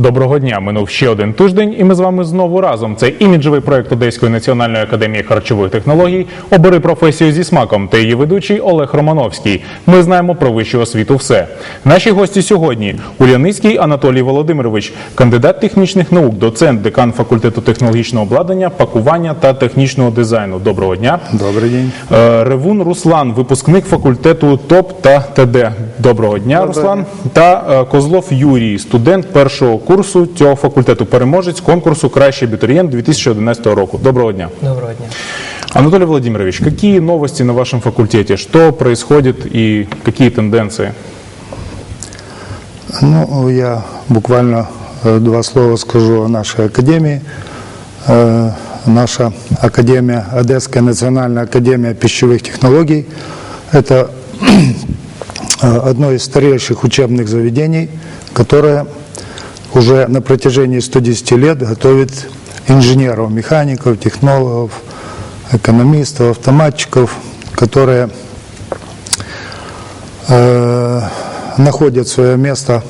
Доброго дня. Минув ще один тиждень, і ми з вами знову разом. Це іміджевий проект Одеської національної академії харчових технологій. Обери професію зі смаком та її ведучий Олег Романовський. Ми знаємо про вищу освіту все. Наші гості сьогодні Уляницький Анатолій Володимирович, кандидат технічних наук, доцент, декан факультету технологічного обладнання, пакування та технічного дизайну. Доброго дня. Добрий день. Е, Ревун Руслан, випускник факультету ТОП та ТД. Доброго дня, Руслан. Та е, Козлов Юрій, студент першого курсу цього факультету, переможець конкурсу Кращий абитуриент 2011 року. Доброго дня. Доброго дня. Анатолий Владимирович, какие новости на вашем факультете? Что происходит и какие тенденции? Ну, я буквально э, два слова скажу о нашей академии. Э, Наша академия, Одесская национальная академия пищевых технологий, это э, одно из старейших учебных заведений, которое уже на протяжении 110 лет готовит инженеров, механиков, технологов, экономистов, автоматчиков, которые э, находят свое место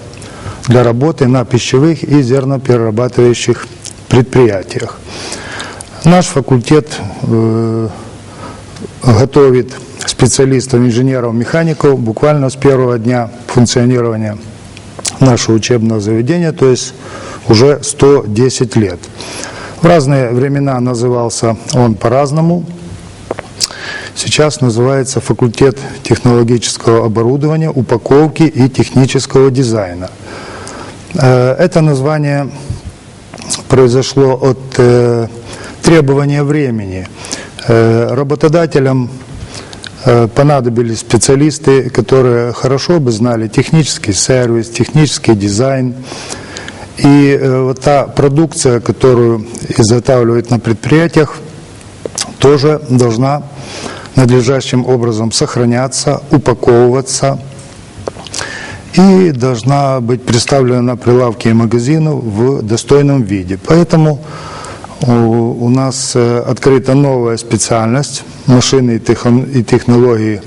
для работы на пищевых и зерноперерабатывающих предприятиях. Наш факультет э, готовит специалистов, инженеров, механиков буквально с первого дня функционирования нашего учебного заведения, то есть уже 110 лет. В разные времена назывался он по-разному. Сейчас называется факультет технологического оборудования, упаковки и технического дизайна. Э, Это название произошло от э, требования времени. Э, Работодателям понадобились специалисты, которые хорошо бы знали технический сервис, технический дизайн. И э, вот та продукция, которую изготавливают на предприятиях, тоже должна надлежащим образом сохраняться, упаковываться и должна быть представлена на прилавке магазинов в достойном виде. Поэтому у, нас открыта новая специальность машины и технологии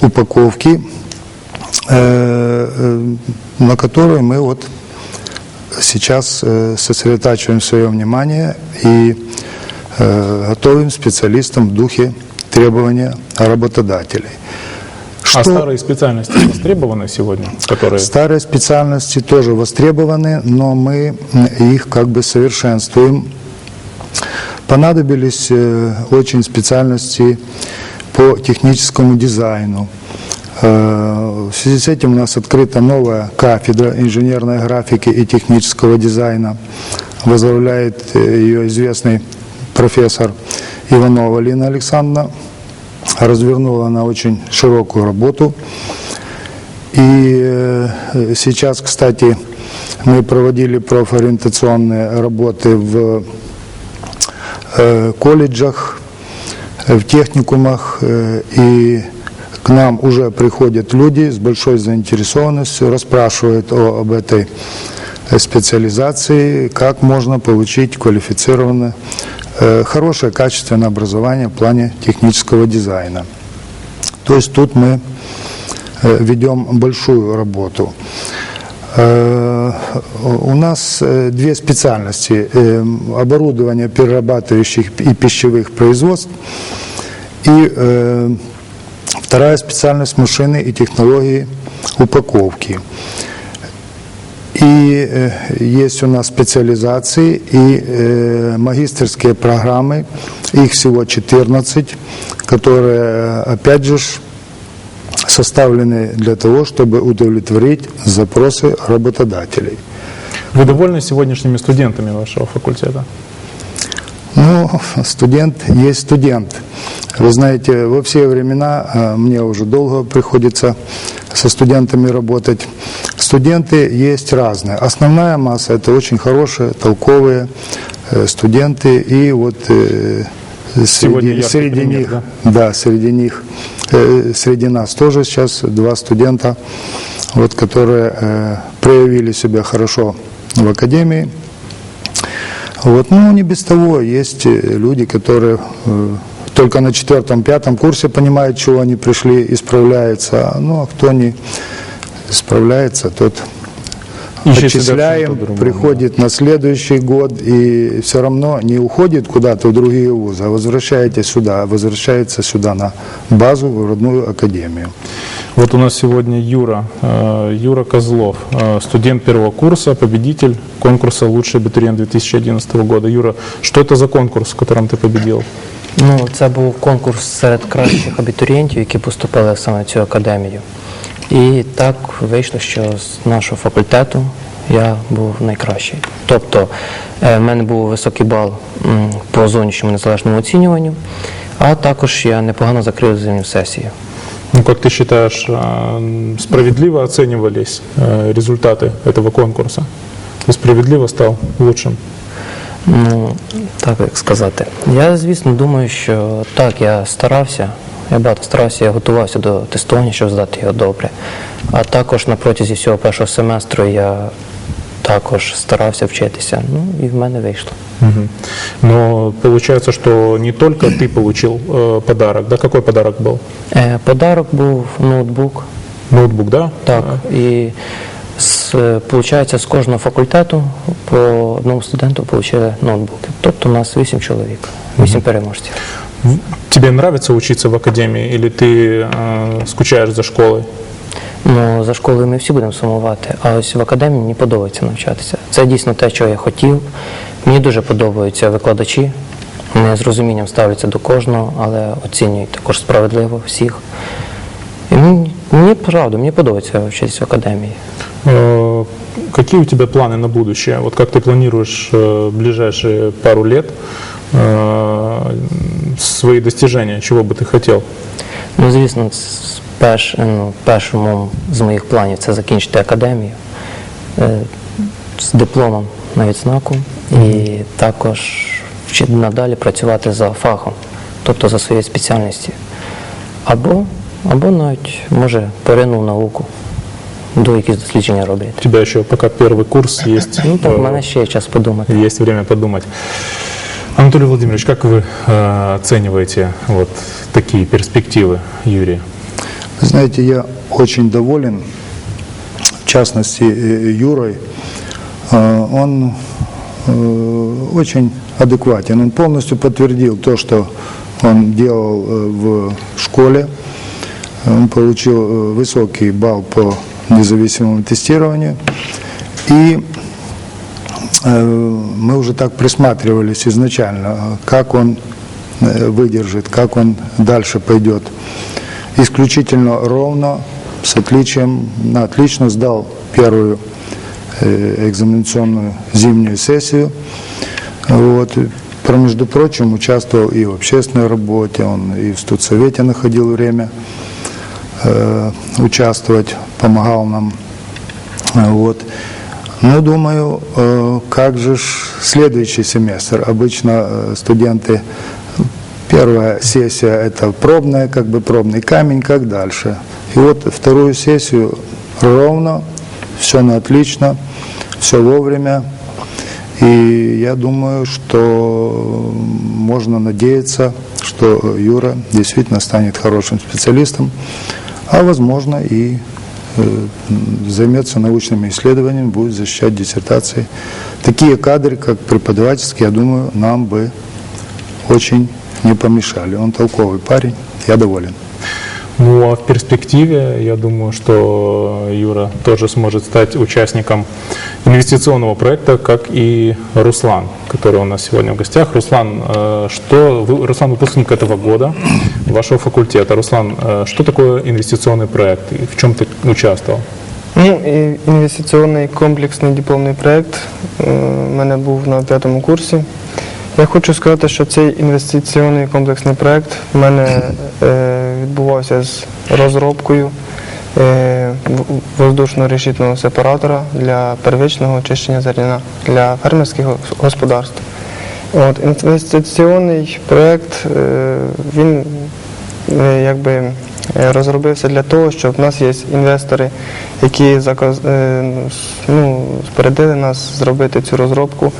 упаковки, на которой мы вот сейчас сосредотачиваем свое внимание и готовим специалистам в духе требования работодателей. А старые специальности востребованы сегодня, которые... Старые специальности тоже востребованы, но мы их как бы совершенствуем. Понадобились э, очень специальности по техническому дизайну. Э, В связи с этим у нас открыта новая кафедра инженерной графики и технического дизайна. Возглавляет э, ее известный профессор Иванова Лина Александровна. Развернула она очень широкую работу. И сейчас, кстати, мы проводили профориентационные работы в колледжах, в техникумах, и к нам уже приходят люди с большой заинтересованностью, расспрашивают об этой специализации, как можно получить квалифицированное, э, хорошее качественное образование в плане технического дизайна. То есть тут мы э, ведем большую работу. Э, У нас э, две специальности. э, Оборудование перерабатывающих и пищевых производств и э, вторая специальность машины и технологии упаковки. И э, есть у нас специализации и э, магистерские программы, их всего 14, которые, э, опять же, ж, составлены для того, чтобы удовлетворить запросы работодателей. Вы довольны сегодняшними студентами вашего факультета? Ну, студент есть студент. Вы знаете, во все времена, э, мне уже долго приходится со студентами работать, студенты есть разные. Основная масса – это очень хорошие, толковые э, студенты, и вот э, Сегодня среди, среди пример, них, да? да, среди них, э, среди нас тоже сейчас два студента, вот, которые э, проявили себя хорошо в академии. Вот, ну, не без того, есть э, люди, которые э, только на четвертом-пятом курсе понимают, чего они пришли, исправляются. Ну, а кто не справляется, тот отчисляем, чем-то другом, приходит на следующий год и все равно не уходит куда-то в другие вузы, а возвращаете сюда, а возвращается сюда на базу, в родную академию. Вот у нас сегодня Юра, э, Юра Козлов, э, студент первого курса, победитель конкурса «Лучший абитуриент 2011 года». Юра, что это за конкурс, в котором ты победил? Ну, це був конкурс серед кращих абітурієнтів, які поступили саме в цю академію. І так вийшло, що з нашого факультету я був найкращий. Тобто е, в мене був високий бал м, по зовнішньому незалежному оцінюванню, а також я непогано закрив зимню сесію. Ну, как ты считаешь, э, справедливо оценивались э, результаты этого конкурса? Ты справедливо стал лучшим? Ну, так як сказати. Я, звісно, думаю, що так, я старався. Я багато старався, я готувався до тестування, щоб здати його добре. А також на протязі всього першого семестру я також старався вчитися. Ну і в мене вийшло. Мгм. Но получается, что не только ты получил э, подарок, да? Какой подарок был? Е, подарок був ноутбук. Ноутбук, да? Так, і з, виходить, з кожного факультету по одному студенту отримали ноутбуки. Тобто у нас вісім чоловік, вісім переможців. В- Тебе нравится учиться в академии или ты э, скучаешь за школой? Ну, за школою ми всі будемо сумувати, а ось в академії мені подобається навчатися. Це дійсно те, що я хотів. Мені дуже подобаються викладачі. Вони з розумінням ставляться до кожного, але оцінюють також справедливо всіх. І мені, мені правда, мені подобається вчитися в академії. Э, Какие у тебя планы на будущее? Вот как ты планируешь э, ближайшие пару лет э, свои достижения? Чего бы ты хотел? Ну, звісно, з перш, ну, першому з моїх планів це закінчити академію е, з дипломом на відзнаку і також вчити надалі працювати за фахом, тобто за своєю спеціальністю. Або, або навіть, може, поринув науку, до якісь дослідження робити. У тебя еще пока первый курс есть. Ну так, в э, мене ще є час подумати. Есть время подумать. Анатолий Владимирович, как вы э, оцениваете вот такие перспективы Юрия? Знаете, я очень доволен, в частности, э, Юрой. Э, Он очень адекватен. Он полностью подтвердил то, что он делал в школе. Он получил высокий балл по независимому тестированию. И мы уже так присматривались изначально, э, как он э, выдержит, как он дальше пойдет. Исключительно ровно, с отличием, на отлично сдал первую э, экзаменационную зимнюю сессию. Вот. Про- Между прочим, участвовал и в общественной работе, он и в студсовете находил время э, участвовать, помогал нам. Э, Вот. Ну, думаю, э, как же следующий семестр? Обычно э, студенты, первая сессия – это пробная, как бы пробный камень, как дальше. И вот вторую сессию ровно, все на отлично, все вовремя. И я думаю, что можно надеяться, что Юра действительно станет хорошим специалистом, а возможно и займется научными исследованиями, будет защищать диссертации. Такие кадры, как преподавательские, я думаю, нам бы очень не помешали. Он толковый парень, я доволен. Ну а в перспективе, я думаю, что Юра тоже сможет стать участником инвестиционного проекта, как и Руслан, который у нас сегодня в гостях. Руслан, э, что вы, Руслан выпускник этого года вашего факультета. Руслан, э, что такое инвестиционный проект и в чем ты участвовал? Ну, і інвестиційний комплексний дипломний проєкт е, в мене був на п'ятому курсі. Я хочу сказати, що цей інвестиційний комплексний проєкт в мене е, відбувався з розробкою е, в- Воздушно-решітного сепаратора для первичного очищення зерна для фермерських гос- господарств. От, інвестиційний проєкт, е, він е, якби е, розробився для того, щоб в нас є інвестори, які е, ну, спередили нас зробити цю розробку.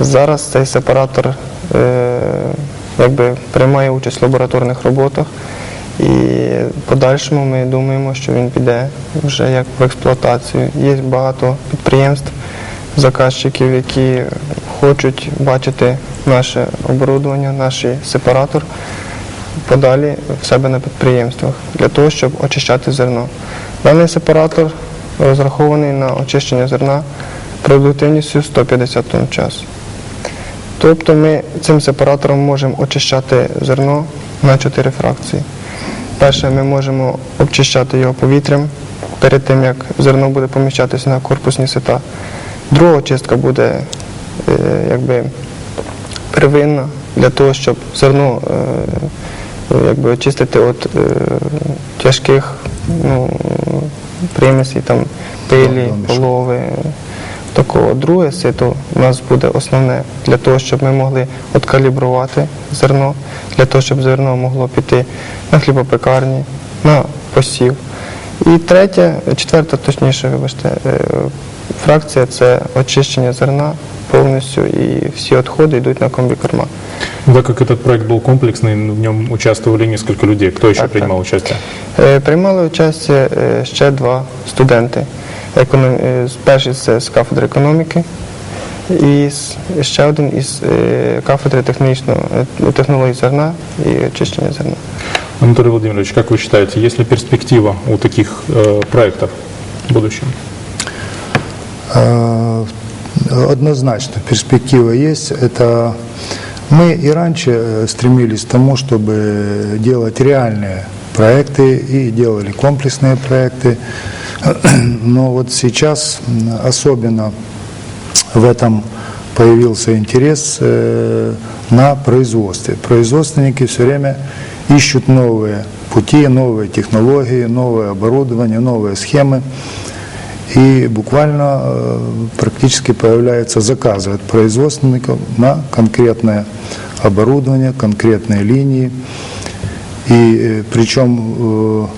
Зараз цей сепаратор е, якби приймає участь в лабораторних роботах І в подальшому ми думаємо, що він піде вже як в експлуатацію. Є багато підприємств, заказчиків, які хочуть бачити наше оборудовання, наш сепаратор подалі в себе на підприємствах для того, щоб очищати зерно. Даний сепаратор розрахований на очищення зерна продуктивністю 150 тонн в час. Тобто ми цим сепаратором можемо очищати зерно на чотири фракції. Перше, ми можемо обчищати його повітрям перед тим, як зерно буде поміщатися на корпусні сита. Друга очистка буде е, якби первинна для того, щоб зерно е, якби очистити від е, тяжких ну, примісів, там, пилі, полови Такого друге сито у нас буде основне для того, щоб ми могли откалібрувати зерно, для того, щоб зерно могло піти на хлібопекарні, на посів. І третє, четверта, точніше, вибачте, е, фракція це очищення зерна повністю і всі відходи йдуть на комбікорма. Так как этот проект был комплексный, в нем участвовали несколько людей. Кто еще Так, принимал участие? Е, Приймали участь е, ще два студенти. Економ- е, з- Перший це з кафедри економіки, і з- ще один із е, кафедри технічного е, технологій зерна і очищення зерна. Анатолий Владимирович, как вы считаете, есть ли перспектива у таких э, проектов в будущем? Э, Однозначно перспектива есть. Это мы и раньше э, стремились к тому, чтобы делать реальные проекты и делали комплексные проекты. Но вот сейчас особенно в этом появился интерес э, на производстве. Производственники все время ищут новые пути, новые технологии, новое оборудование, новые схемы. И буквально э, практически появляются заказы от производственников на конкретное оборудование, конкретные линии. И э, причем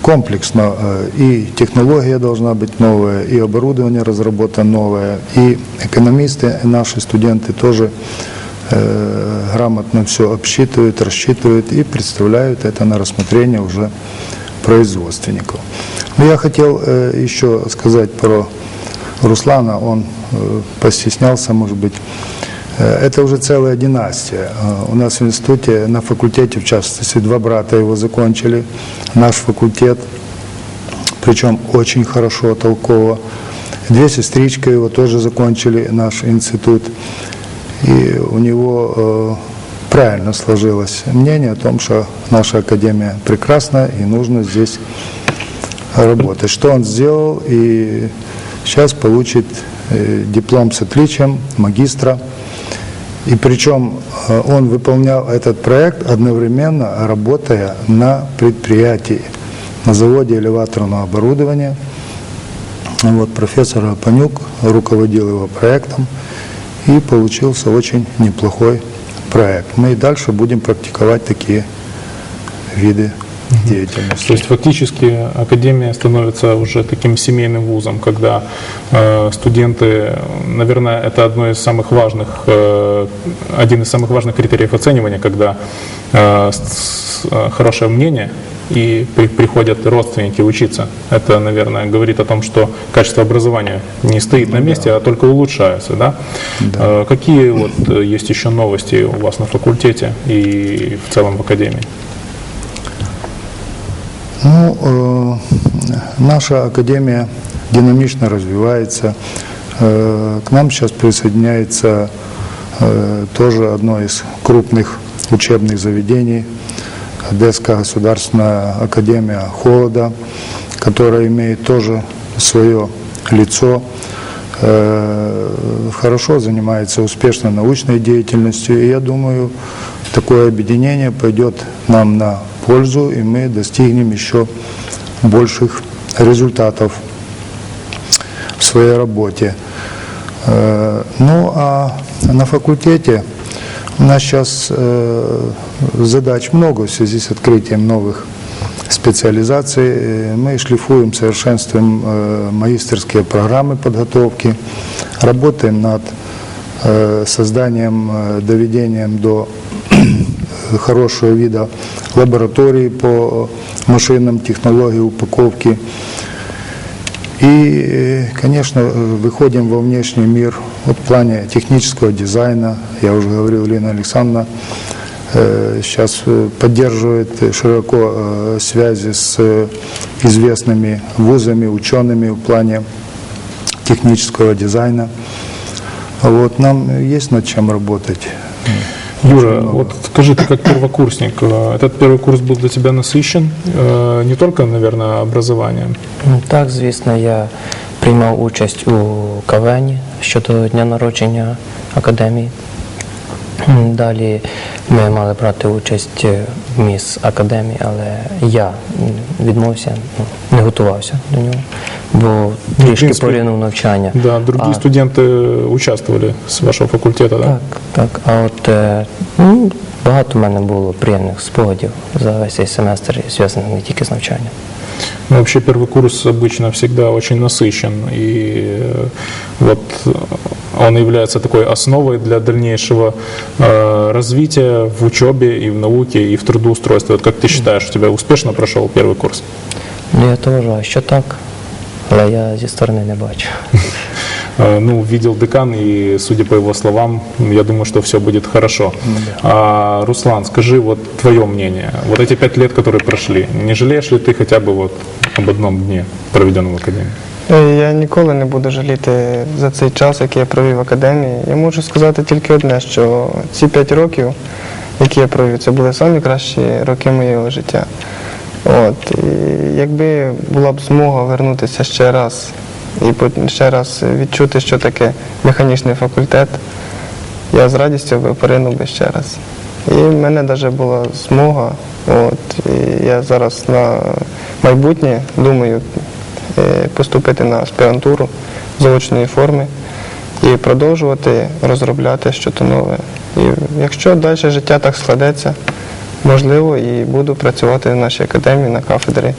комплексно и технология должна быть новая, и оборудование разработано новое, и экономисты, наши студенты тоже грамотно все обсчитывают, рассчитывают и представляют это на рассмотрение уже производственников. Но я хотел еще сказать про Руслана, он постеснялся, может быть. Э, Это уже целая династия. Э, У нас в институте, на факультете, в частности, два брата его закончили, наш факультет, причем очень хорошо, толково. Две сестрички его тоже закончили наш институт. И у него э, правильно сложилось мнение о том, что наша академия прекрасна и нужно здесь работать. Что он сделал и сейчас получит э, диплом с отличием магистра. И причем э, он выполнял этот проект одновременно работая на предприятии, на заводе элеваторного оборудования. Вот профессор Апанюк руководил его проектом, и получился очень неплохой проект. Мы и дальше будем практиковать такие виды деятельности. То есть фактически академия становится уже таким семейным вузом, когда э, студенты, наверное, это одно из самых важных, э, один из самых важных критериев оценивания, когда э, с- э, хорошее мнение и при- приходят родственники учиться. Это, наверное, говорит о том, что качество образования не стоит на месте, а только улучшается, да? Э, какие вот э, есть еще новости у вас на факультете и в целом в академии? Ну, э, наша академия динамично развивается. Э, к нам сейчас присоединяется э, тоже одно из крупных учебных заведений, Одесская государственная академия холода, которая имеет тоже свое лицо, э, хорошо занимается успешно научной деятельностью. И я думаю, такое объединение пойдет нам на пользу, и мы достигнем еще больших результатов в своей работе. Э, Ну а на факультете у нас сейчас э, задач много в связи с открытием новых специализаций. Э, Мы шлифуем, совершенствуем магистерские программы подготовки, работаем над созданием, доведением до хорошего вида лаборатории по машинным технологиям упаковки. И, конечно, выходим во внешний мир вот в плане технического дизайна. Я уже говорил, Лена Александровна сейчас поддерживает широко связи с известными вузами, учеными в плане технического дизайна. Вот, нам есть над чем работать. Юра, вот скажи, ты как первокурсник, э, этот первый курс был для тебя насыщен, э, не только, наверное, образованием. Ну, Так, звісно, я приймав участь у КВНі щодо дня народження академії. М, Далі ми мали брати участь е, в міс академії, але я відмовився, ну, не готувався до нього, бо трішки поринув навчання. Да, Другі А- студенти участвували з вашого факультету, да? Так, так. А от е, ну, багато в мене було приємних спогадів за весь цей семестр, зв'язаних не тільки з навчанням. Ну, вообще первый курс обычно всегда очень насыщен, и э, вот э, он является такой основой для дальнейшего э, развития в учебе и в науке, и в трудоустройстве. Вот как ты считаешь, у тебя успешно прошел первый курс? Ну, я то вважаю, що так, але я зі сторони не бачу. Э, Ну, видел декан, и, судя по его словам, я думаю, что все будет хорошо. А, Руслан, скажи вот твое мнение. Вот эти пять лет, которые прошли, не жалеешь ли ты хотя бы вот об одном дне, проведенном в академии? Е, Я ніколи не буду жаліти за цей час, який я провів в академії. Я можу сказати тільки одне, що ці п'ять років, які я провів, це були самі кращі роки моєго життя. От, і якби була б змога вернутися ще раз і ще раз відчути, що таке механічний факультет, я з радістю поринув би ще раз. І в мене навіть була змога. От, і я зараз на майбутнє думаю е, поступити на аспірантуру заочної форми і продовжувати розробляти щось нове. І якщо далі життя так складеться, можливо, і буду працювати в нашій академії на кафедрі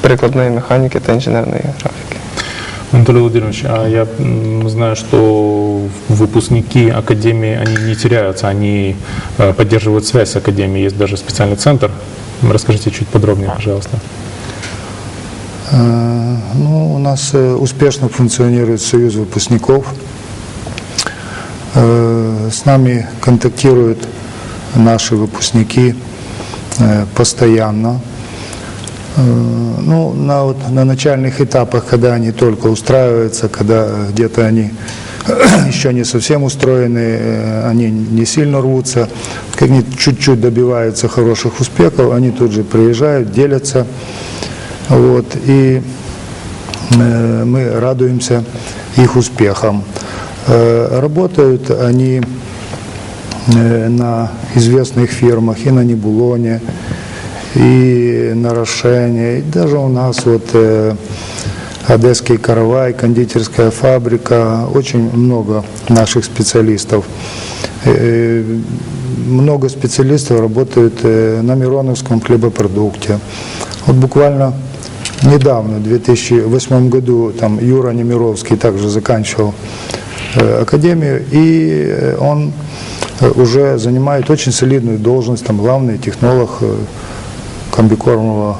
прикладної механіки та інженерної графіки. Анатолий Владимирович, а я знаю, что выпускники Академии, они не теряются, они э, поддерживают связь с Академией. Есть даже специальный центр. Расскажите чуть подробнее, пожалуйста. Э, Ну, у нас э, успешно функционирует союз выпускников. С нами контактируют наши выпускники постоянно. Э, Ну, на, вот, на начальных этапах, когда они только устраиваются, когда где-то они еще не совсем устроены, э, они не сильно рвутся, как они чуть-чуть добиваются хороших успехов, они тут же приезжают, делятся. Вот, и э, мы радуемся их успехам. Э, Работают они э, на известных фирмах и на Небулоне, и на Рошене, и даже у нас вот э, Одесский каравай, кондитерская фабрика, очень много наших специалистов. Э, Много специалистов работают э, на Мироновском хлебопродукте. Вот буквально недавно, в 2008 году, там Юра Немировский также заканчивал э, академию, и э, он э, уже занимает очень солидную должность, там главный технолог э, комбикормового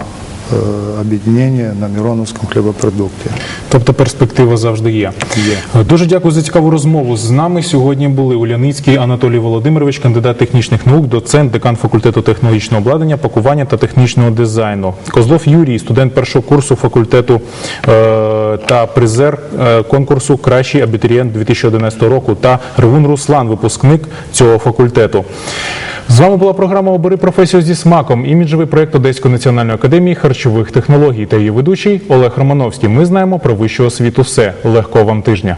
э, объединения на Мироновском хлебопродукте. Тобто перспектива завжди є. Є. Дуже дякую за цікаву розмову. З нами сьогодні були Уляницький Анатолій Володимирович, кандидат технічних наук, доцент, декан факультету технологічного обладнання, пакування та технічного дизайну. Козлов Юрій, студент першого курсу факультету е, та призер е, конкурсу Кращий абітурієнт 2011 року та Ревун Руслан, випускник цього факультету. З вами була програма Обери професію зі смаком. Іміджевий проєкт Одеської національної академії харчових технологій та її ведучий Олег Романовський. Ми знаємо про вищу освіту все. Легкого вам тижня.